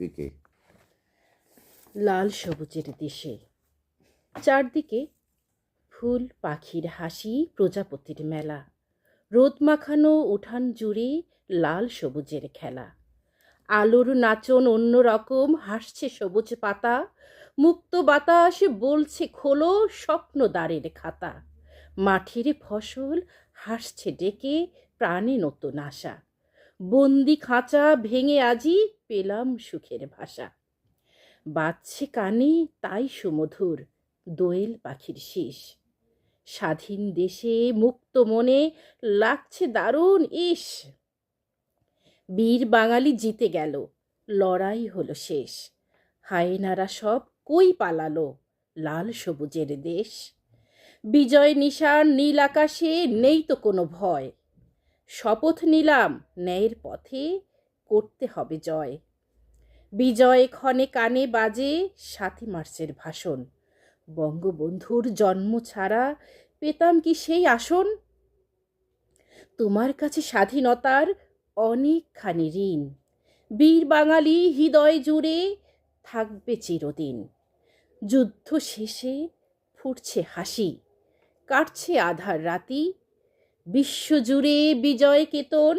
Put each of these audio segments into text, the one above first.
শিল্পীকে লাল সবুজের দেশে। চারদিকে ফুল, পাখির হাসি, প্রজাপতির মেলা। রোদ মাখানো উঠান জুড়ে লাল সবুজের খেলা। আলোর নাচন অন্য রকম, হাসছে সবুজ পাতা। মুক্ত বাতাস বলছে খোলো স্বপ্ন দ্বারের খাতা। মাঠের ফসল হাসছে ডেকে, প্রাণে নতুন আশা। বন্দি খাঁচা ভেঙে আজি পেলাম সুখের ভাষা। বাজছে কানে, তাই সুমধুর, দোয়েল পাখির শীষ। স্বাধীন দেশে, মুক্ত মনে, লাগছে দারুণ ইস। বীর বাঙালি জিতে গেল, লড়াই হলো শেষ। হায়নারা সব কই পালালো, লাল সবুজের দেশ। বিজয় নিশান, নীল আকাশে, নেই তো কোনো ভয়। শপথ নিলাম, ন্যায়ের পথে করতে হবে জয়। বিজয় ক্ষণে কানে বাজে সাতই মার্চের ভাষণ। বঙ্গবন্ধুর জন্ম ছাড়া পেতাম কি সেই আসন? তোমার কাছে স্বাধীনতার অনেকখানি ঋণ। বীর বাঙালি হৃদয় জুড়ে থাকবে চিরদিন। যুদ্ধ শেষে ফুটছে হাসি, কাটছে আধার রাতি বিশ্বজুড়ে বিজয় কেতন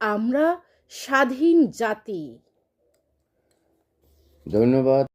আমরা স্বাধীন জাতি। ধন্যবাদ।